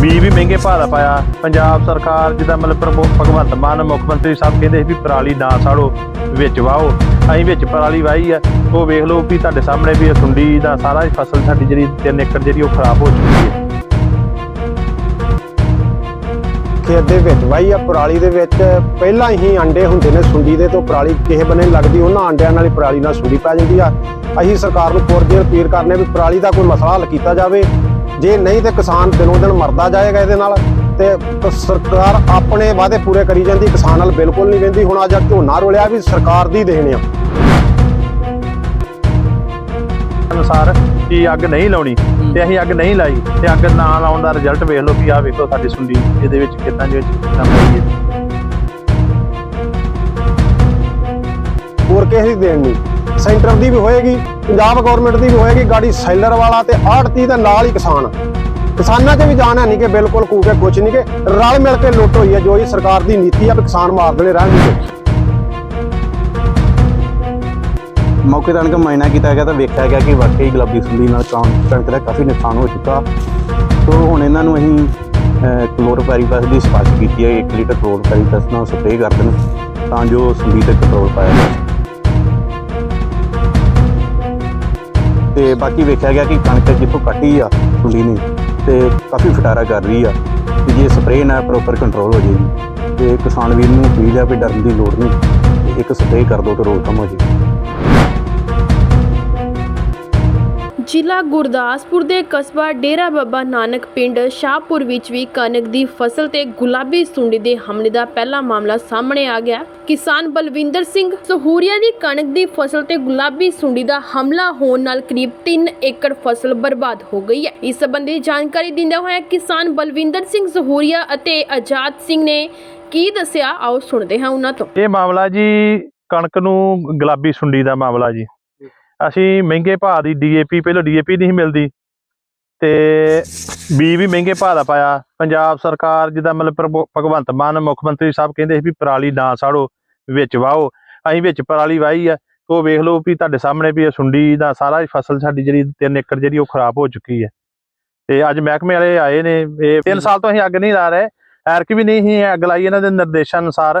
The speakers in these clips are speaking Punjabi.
ਬੀ ਵੀ ਮਹਿੰਗੇ ਭਾਅ ਦਾ ਪਾਇਆ। ਪੰਜਾਬ ਸਰਕਾਰ ਜਿੱਦਾਂ ਮਤਲਬ ਭਗਵੰਤ ਮਾਨ, ਮੁੱਖ ਮੰਤਰੀ ਸਾਹਿਬ ਕਹਿੰਦੇ ਸੀ ਵੀ ਪਰਾਲੀ ਨਾ ਸਾੜੋ, ਵਿੱਚ ਵਾਹੋ ਅਸੀਂ ਵਿੱਚ ਪਰਾਲੀ ਵਾਹੀ ਆ। ਉਹ ਵੇਖ ਲਓ ਵੀ ਤੁਹਾਡੇ ਸਾਹਮਣੇ ਵੀ ਇਹ ਸੁੰਡੀ ਦਾ ਸਾਰਾ ਫਸਲ ਸਾਡੀ ਜਿਹੜੀ 3 ਏਕੜ ਜਿਹੜੀ ਉਹ ਖਰਾਬ ਹੋ ਚੁੱਕੀ ਹੈ। ਖੇਤ ਦੇ ਵਿੱਚ ਵਾਈ ਆ, ਪਰਾਲੀ ਦੇ ਵਿੱਚ ਪਹਿਲਾਂ ਹੀ ਅੰਡੇ ਹੁੰਦੇ ਨੇ ਸੁੰਡੀ ਦੇ ਤੋਂ ਪਰਾਲੀ ਕਿਸੇ ਬੰਨੇ ਨੀ ਲੱਗਦੀ, ਉਹਨਾਂ ਅੰਡਿਆਂ ਨਾਲ ਹੀ ਪਰਾਲੀ ਨਾਲ ਸੁੰਡੀ ਪੈ ਜਾਂਦੀ ਆ। ਅਸੀਂ ਸਰਕਾਰ ਨੂੰ ਪੁਰਜੇ ਅਪੀਲ ਕਰਨੇ ਵੀ ਪਰਾਲੀ ਦਾ ਕੋਈ ਮਸਲਾ ਹੱਲ ਕੀਤਾ ਜਾਵੇ। ਜੇ ਨਹੀਂ ਤੇ ਕਿਸਾਨ ਦਿਨੋਂ ਦਿਨ ਮਰਦਾ ਜਾਏਗਾ ਇਹਦੇ ਨਾਲ ਤੇ ਸਰਕਾਰ ਆਪਣੇ ਵਾਅਦੇ ਪੂਰੇ ਕਰੀ ਜਾਂਦੀ ਕਿਸਾਨ ਨਾਲ ਬਿਲਕੁਲ ਨਹੀਂ ਕਹਿੰਦੀ ਹੁਣ ਅੱਜ ਝੋਨਾ ਰੋਲਿਆ ਵੀ ਸਰਕਾਰ ਦੀ ਦੇਣ ਆ। ਅਨੁਸਾਰ ਕਿ ਅੱਗ ਨਹੀਂ ਲਾਉਣੀ ਤੇ ਅਸੀਂ ਅੱਗ ਨਹੀਂ ਲਾਈ ਤੇ ਅੱਗ ਨਾ ਲਾਉਣ ਦਾ ਰਿਜ਼ਲਟ ਵੇਖ ਲਓ ਵੀ ਆਹ ਵੇਖੋ ਸਾਡੀ ਸੁੰਡੀ ਇਹਦੇ ਵਿੱਚ ਕਿੰਨਾ ਪਈ ਹੈ। ਹੋਰ ਕਿਸੇ ਦੀ ਦੇਣ ਨਹੀਂ। ਸੈਂਟਰ ਦੀ ਵੀ ਹੋਏਗੀ, ਪੰਜਾਬ ਗਵਰਨਮੈਂਟ ਦੀ ਵੀ ਹੋਏਗੀ ਗਾੜੀ ਸੈਲਰ ਵਾਲਾ ਤੇ ਆੜਤੀ ਦੇ ਨਾਲ ਹੀ ਕਿਸਾਨ। ਕਿਸਾਨਾਂ 'ਚ ਵੀ ਜਾਣ ਹੈ ਨਹੀਂ ਕਿ ਬਿਲਕੁਲ ਕੂਕੇ ਕੁਛ ਨਹੀਂ ਕਿ ਰਲ ਮਿਲ ਕੇ ਲੁੱਟ ਹੋਈ ਹੈ ਜੋ ਇਹ ਸਰਕਾਰ ਦੀ ਨੀਤੀ ਆ ਵੀ ਕਿਸਾਨ ਮਾਰ ਦੇਣੇ ਰਹਿਣਗੇ। ਮੌਕੇ ਤੇ ਆਣ ਮਾਇਨਾ ਕੀਤਾ ਗਿਆ ਤਾਂ ਵੇਖਿਆ ਗਿਆ ਕਿ ਵਾਕਈ ਗੁਲਾਬੀ ਸੁੰਡੀ ਨਾਲ ਕਣਕ ਦਾ ਕਾਫੀ ਨੁਕਸਾਨ ਹੋ ਚੁੱਕਾ। ਸੋ ਹੁਣ ਇਹਨਾਂ ਨੂੰ ਅਸੀਂ ਕਲੋਰੋਪੈਰੀਪਸ ਦੀ ਸਿਫਾਰਿਸ਼ ਕੀਤੀ ਹੈ 1 ਲੀਟਰ ਕਲੋਰੋਪੈਰੀਪਸ ਨਾਲ ਸਪਰੇਅ ਕਰ ਦੇਣ ਤਾਂ ਜੋ ਸੁੰਡੀ ਤੇ ਕੰਟਰੋਲ ਪਾਇਆ ਜਾ ਸਕੇ। ਤੇ ਬਾਕੀ ਵੇਖਿਆ ਗਿਆ ਕਿ ਕਣਕ ਜਿੱਥੋਂ ਕੱਟੀ ਆ ਸੁੰਡੀ ਨੇ ਤੇ ਕਾਫੀ ਫਟਾਰਾ ਕਰ ਰਹੀ ਆ ਕਿ ਜੇ ਸਪਰੇਅ ਨਾਲ ਪ੍ਰੋਪਰ ਕੰਟਰੋਲ ਹੋ ਜਾਏਗੀ ਤੇ ਕਿਸਾਨ ਵੀਰ ਨੂੰ ਅਪੀਲ ਆ ਵੀ ਡਰਨ ਦੀ ਲੋੜ ਨਹੀਂ ਇੱਕ ਸਪਰੇਅ ਕਰ ਦੋ ਤੇ ਰੋਕਥਾਮ ਹੋ ਜਾਏਗੀ ਜ਼ਿਲ੍ਹਾ ਗੁਰਦਾਸਪੁਰ ਦੇ ਕਸਬਾ ਡੇਰਾ ਬਾਬਾ ਨਾਨਕ ਪਿੰਡ ਸ਼ਾਹਪੁਰ ਵਿੱਚ ਵੀ ਕਣਕ ਦੀ ਫਸਲ ਤੇ ਗੁਲਾਬੀ ਸੁੰਡੀ ਦੇ ਹਮਲੇ ਦਾ ਪਹਿਲਾ ਮਾਮਲਾ ਸਾਹਮਣੇ ਆ ਗਿਆ। ਕਿਸਾਨ ਬਲਵਿੰਦਰ ਸਿੰਘ ਸਹੂਰੀਆ ਦੀ ਕਣਕ ਦੀ ਫਸਲ ਤੇ ਗੁਲਾਬੀ ਸੁੰਡੀ ਦਾ ਹਮਲਾ ਹੋਣ ਨਾਲ ਕਰੀਬ 3 ਏਕੜ ਫਸਲ ਬਰਬਾਦ ਹੋ ਗਈ ਹੈ। ਇਸ ਸੰਬੰਧੀ ਜਾਣਕਾਰੀ ਦਿੰਦੇ ਹੋਇਆ ਕਿਸਾਨ ਬਲਵਿੰਦਰ ਸਿੰਘ ਸਹੂਰੀਆ ਅਤੇ ਆਜ਼ਾਦ ਸਿੰਘ ਨੇ ਕੀ ਦੱਸਿਆ, ਆਓ ਸੁਣਦੇ ਹਾਂ ਉਹਨਾਂ ਤੋਂ। ਇਹ ਮਾਮਲਾ ਜੀ ਕਣਕ ਨੂੰ ਗੁਲਾਬੀ ਸੁੰਡੀ ਦਾ ਮਾਮਲਾ ਜੀ। ਅਸੀਂ ਮਹਿੰਗੇ ਭਾਅ ਦੀ ਡੀਏਪੀ ਪਹਿਲਾਂ ਡੀਏਪੀ ਨਹੀਂ ਮਿਲਦੀ ਤੇ ਬੀ ਵੀ ਮਹਿੰਗੇ ਭਾਅ ਦਾ ਪਾਇਆ। ਪੰਜਾਬ ਸਰਕਾਰ ਜਿੱਦਾਂ ਮਤਲਬ ਭਗਵੰਤ ਮਾਨ ਮੁੱਖ ਮੰਤਰੀ ਸਾਹਿਬ ਕਹਿੰਦੇ ਸੀ ਵੀ ਪਰਾਲੀ ਨਾ ਸਾੜੋ, ਵਿੱਚ ਵਾਹੋ ਅਸੀਂ ਵਿੱਚ ਪਰਾਲੀ ਵਾਹੀ ਆ। ਉਹ ਵੇਖ ਲਓ ਵੀ ਤੁਹਾਡੇ ਸਾਹਮਣੇ ਵੀ ਇਹ ਸੁੰਡੀ ਦਾ ਸਾਰਾ ਫਸਲ ਸਾਡੀ ਜਿਹੜੀ 3 ਏਕੜ ਜਿਹੜੀ ਉਹ ਖਰਾਬ ਹੋ ਚੁੱਕੀ ਹੈ। ਤੇ ਅੱਜ ਮਹਿਕਮੇ ਵਾਲੇ ਆਏ ਨੇ, ਇਹ 3 ਸਾਲ ਤੋਂ ਅਸੀਂ ਅੱਗ ਨਹੀਂ ਲਾ ਰਹੇ। ਐਰਕ ਵੀ ਨਹੀਂ ਸੀ ਅੱਗ ਲਾਈ ਇਹਨਾਂ ਦੇ ਨਿਰਦੇਸ਼ਾਂ ਅਨੁਸਾਰ।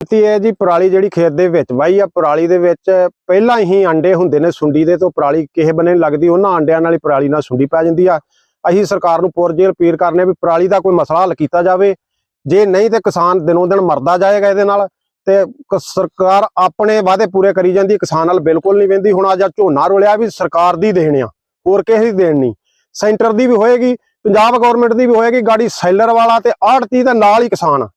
ਕੀਤੀ ਇਹ ਜੀ, ਪਰਾਲੀ ਜਿਹੜੀ ਖੇਤ ਦੇ ਵਿੱਚ ਵਾਈ ਆ, ਪਰਾਲੀ ਦੇ ਵਿੱਚ ਪਹਿਲਾਂ ਹੀ ਅੰਡੇ ਹੁੰਦੇ ਨੇ ਸੁੰਡੀ ਦੇ, ਤੋਂ ਪਰਾਲੀ ਕਿਸੇ ਬੰਨੇ ਨੀ ਲੱਗਦੀ, ਉਹਨਾਂ ਅੰਡਿਆਂ ਨਾਲ ਹੀ ਪਰਾਲੀ ਨਾਲ ਸੁੰਡੀ ਪੈ ਜਾਂਦੀ ਆ। ਅਸੀਂ ਸਰਕਾਰ ਨੂੰ ਪੁਰਜੇ ਅਪੀਲ ਕਰਨੇ ਵੀ ਪਰਾਲੀ ਦਾ ਕੋਈ ਮਸਲਾ ਹੱਲ ਕੀਤਾ ਜਾਵੇ। ਜੇ ਨਹੀਂ ਤੇ ਕਿਸਾਨ ਦਿਨੋਂ ਦਿਨ ਮਰਦਾ ਜਾਏਗਾ ਇਹਦੇ ਨਾਲ, ਤੇ ਸਰਕਾਰ ਆਪਣੇ ਵਾਅਦੇ ਪੂਰੇ ਕਰੀ ਜਾਂਦੀ ਕਿਸਾਨ ਨਾਲ ਬਿਲਕੁਲ ਨਹੀਂ ਵੰਦੀ ਹੁਣ ਅੱਜ ਆਹ ਝੋਨਾ ਰੋਲਿਆ ਵੀ ਸਰਕਾਰ ਦੀ ਦੇਣ ਆ, ਹੋਰ ਕਿਸੇ ਦੀ ਦੇਣ ਨਹੀਂ। ਸੈਂਟਰ ਦੀ ਵੀ ਹੋਏਗੀ, ਪੰਜਾਬ ਗਵਰਨਮੈਂਟ ਦੀ ਵੀ ਹੋਏਗੀ, ਗਾੜੀ ਸੈਲਰ ਵਾਲਾ ਤੇ ਆੜਤੀ ਦਾ ਨਾਲ ਹੀ ਕਿਸਾਨ।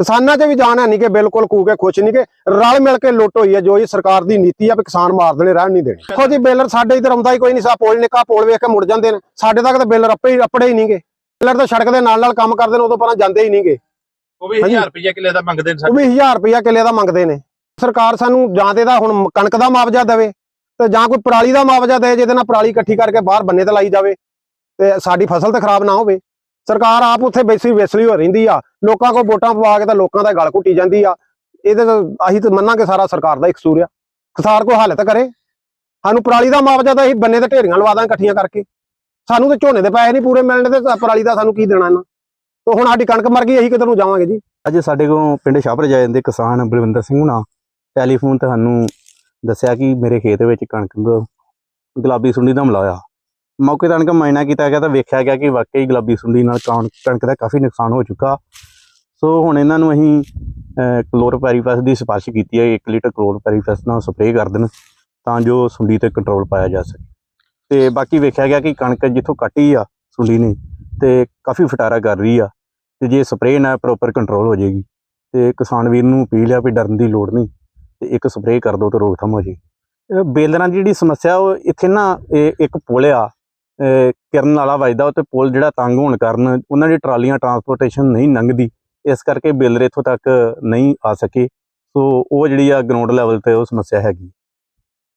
ਕਿਸਾਨਾਂ 'ਚ ਵੀ ਜਾਣ ਹੈ ਨਹੀਂ ਕਿ ਬਿਲਕੁਲ ਕੂਕੇ ਖੁਸ਼ ਨਹੀਂ ਕਿ ਰਲ ਮਿਲ ਕੇ ਲੁੱਟ ਹੋਈ ਹੈ ਜੋ ਇਹ ਸਰਕਾਰ ਦੀ ਨੀਤੀ ਆ ਵੀ ਕਿਸਾਨ ਮਾਰ ਦੇਣੇ ਰਹਿਣ ਨਹੀਂ ਦੇਣੇ। ਦੇਖੋ ਜੀ ਬੇਲਰ ਸਾਡੇ ਇਧਰ ਆਉਂਦਾ ਹੀ ਕੋਈ ਨਹੀਂ ਸਾ ਪੋਲ ਨਿੱਕਾ ਪੋਲ ਵੇਖ ਕੇ ਮੁੜ ਜਾਂਦੇ ਨੇ। ਸਾਡੇ ਤੱਕ ਤਾਂ ਬੇਲਰ ਅੱਪੇ ਹੀ ਅੱਪੜੇ ਹੀ ਨਹੀਂਗੇ ਬੇਲਰ ਤਾਂ ਸੜਕ ਦੇ ਨਾਲ ਨਾਲ ਕੰਮ ਕਰਦੇ ਨੇ ਉਦੋਂ ਪਰਾਂ ਜਾਂਦੇ ਹੀ ਨਹੀਂਗੇ ਉਹ ਵੀ ਹਾਂਜੀ। 1000 ਰੁਪਏ ਕਿੱਲੇ ਦਾ ਮੰਗਦੇ ਨੇ ਉਹ ਵੀ 1000 ਰੁਪਇਆ ਕਿੱਲੇ ਦਾ ਮੰਗਦੇ ਨੇ। ਸਰਕਾਰ ਸਾਨੂੰ ਜਾਂ ਤੇ ਦਾ ਹੁਣ ਕਣਕ ਦਾ ਮੁਆਵਜ਼ਾ ਦੇਵੇ ਤੇ ਜਾਂ ਕੋਈ ਪਰਾਲੀ ਦਾ ਮੁਆਵਜ਼ਾ ਦੇ ਜਿਹਦੇ ਨਾਲ ਪਰਾਲੀ ਇਕੱਠੀ ਕਰਕੇ ਬਾਹਰ ਬੰਨੇ ਤੇ ਲਾਈ ਜਾਵੇ ਤੇ ਸਾਡੀ ਫਸਲ ਤੇ ਖਰਾਬ ਨਾ ਹੋਵੇ। ਸਰਕਾਰ ਆਪ ਉੱਥੇ ਬੈਸੀ ਵੇਸਲੀ ਹੋ ਰਹਿੰਦੀ ਆ। ਲੋਕਾਂ ਕੋਲ ਵੋਟਾਂ ਪਵਾ ਕੇ ਤਾਂ ਲੋਕਾਂ ਦਾ ਗਲ ਘੁੱਟੀ ਜਾਂਦੀ ਆ। ਇਹਦੇ ਤਾਂ ਅਸੀਂ ਤਾਂ ਮੰਨਾਂਗੇ ਸਾਰਾ ਸਰਕਾਰ ਦਾ ਹੀ ਕਸੂਰ ਆ। ਕਿਸਾਨ ਕੋਈ ਹਾਲਤ ਕਰੇ। ਸਾਨੂੰ ਪਰਾਲੀ ਦਾ ਮੁਆਵਜ਼ਾ ਤਾਂ ਅਸੀਂ ਬੰਨੇ ਤੇ ਢੇਰੀਆਂ ਲਵਾ ਦਾਂ ਇਕੱਠੀਆਂ ਕਰਕੇ। ਸਾਨੂੰ ਤਾਂ ਝੋਨੇ ਦੇ ਪੈਸੇ ਨਹੀਂ ਪੂਰੇ ਮਿਲਣੇ ਤੇ ਪਰਾਲੀ ਦਾ ਸਾਨੂੰ ਕੀ ਦੇਣਾ ਇਹਨਾਂ? ਤੇ ਹੁਣ ਸਾਡੀ ਕਣਕ ਮਰ ਗਈ, ਅਸੀਂ ਕਿੱਧਰ ਨੂੰ ਜਾਵਾਂਗੇ ਜੀ? ਅੱਜ ਸਾਡੇ ਕੋਲ ਪਿੰਡ ਸ਼ਾਹਪੁਰ ਜਾ ਜਾਂਦੇ ਕਿਸਾਨ ਬਲਵਿੰਦਰ ਸਿੰਘ ਹੁਣਾ। ਟੈਲੀਫੋਨ ਤੇ ਸਾਨੂੰ ਦੱਸਿਆ ਕਿ ਮੇਰੇ ਖੇਤ ਵਿੱਚ ਕਣਕ ਗੁਲਾਬੀ ਸੁੰਡੀ ਦਾ ਹਮਲਾ ਹੋਇਆ ਮੌਕੇ ਤਾਂ ਆਣ ਕੇ ਮਾਇਨਾ ਕੀਤਾ ਗਿਆ ਤਾਂ ਵੇਖਿਆ ਗਿਆ ਕਿ ਵਾਕਈ ਗੁਲਾਬੀ ਸੁੰਡੀ ਨਾਲ ਕਣ- ਕਣਕ ਦਾ ਕਾਫੀ ਨੁਕਸਾਨ ਹੋ ਚੁੱਕਾ। ਸੋ ਹੁਣ ਇਹਨਾਂ ਨੂੰ ਅਸੀਂ ਕਲੋਰੋਪੈਰੀਪਸ ਦੀ ਸਿਫਾਰਿਸ਼ ਕੀਤੀ ਹੈ 1 ਲੀਟਰ ਕਲੋਰੋਪੈਰੀਪਸ ਨਾਲ ਸਪਰੇਅ ਕਰ ਦੇਣ ਤਾਂ ਜੋ ਸੁੰਡੀ ਤੇ ਕੰਟਰੋਲ ਪਾਇਆ ਜਾ ਸਕੇ। ਤੇ ਬਾਕੀ ਵੇਖਿਆ ਗਿਆ ਕਿ ਕਣਕ ਜਿੱਥੋਂ ਕੱਟੀ ਆ ਸੁੰਡੀ ਨੇ ਤੇ ਕਾਫੀ ਫਟਾਰਾ ਕਰ ਰਹੀ ਆ ਤੇ ਜੇ ਸਪਰੇਅ ਨਾਲ ਪ੍ਰੋਪਰ ਕੰਟਰੋਲ ਹੋ ਜਾਏਗੀ ਤੇ ਕਿਸਾਨ ਵੀਰ ਨੂੰ ਅਪੀਲ ਆ ਵੀ ਡਰਨ ਦੀ ਲੋੜ ਨਹੀਂ ਤੇ ਇੱਕ ਸਪਰੇਅ ਕਰ ਦੋ ਤੇ ਰੋਕਥਾਮ ਹੋ ਜਾਏਗੀ ਬੇਲਰਾਂ ਦੀ ਜਿਹੜੀ ਸਮੱਸਿਆ ਉਹ ਇੱਥੇ ਨਾ ਇਹ ਇੱਕ ਪੁਲ ਆ ਕਿਰਨ ਵਾਲਾ ਵੱਜਦਾ ਉਹ ਤੇ ਪੁਲ ਜਿਹੜਾ ਤੰਗ ਹੋਣ ਕਾਰਨ ਉਹਨਾਂ ਦੀ ਟਰਾਲੀਆਂ ਟਰਾਂਸਪੋਰਟੇਸ਼ਨ ਨਹੀਂ ਲੰਘਦੀ, ਇਸ ਕਰਕੇ ਬੇਲਰ ਇੱਥੋਂ ਤੱਕ ਨਹੀਂ ਆ ਸਕੇ। ਸੋ ਉਹ ਜਿਹੜੀ ਆ ਗਰਾਊਂਡ ਲੈਵਲ ਤੇ ਉਹ ਸਮੱਸਿਆ ਹੈਗੀ।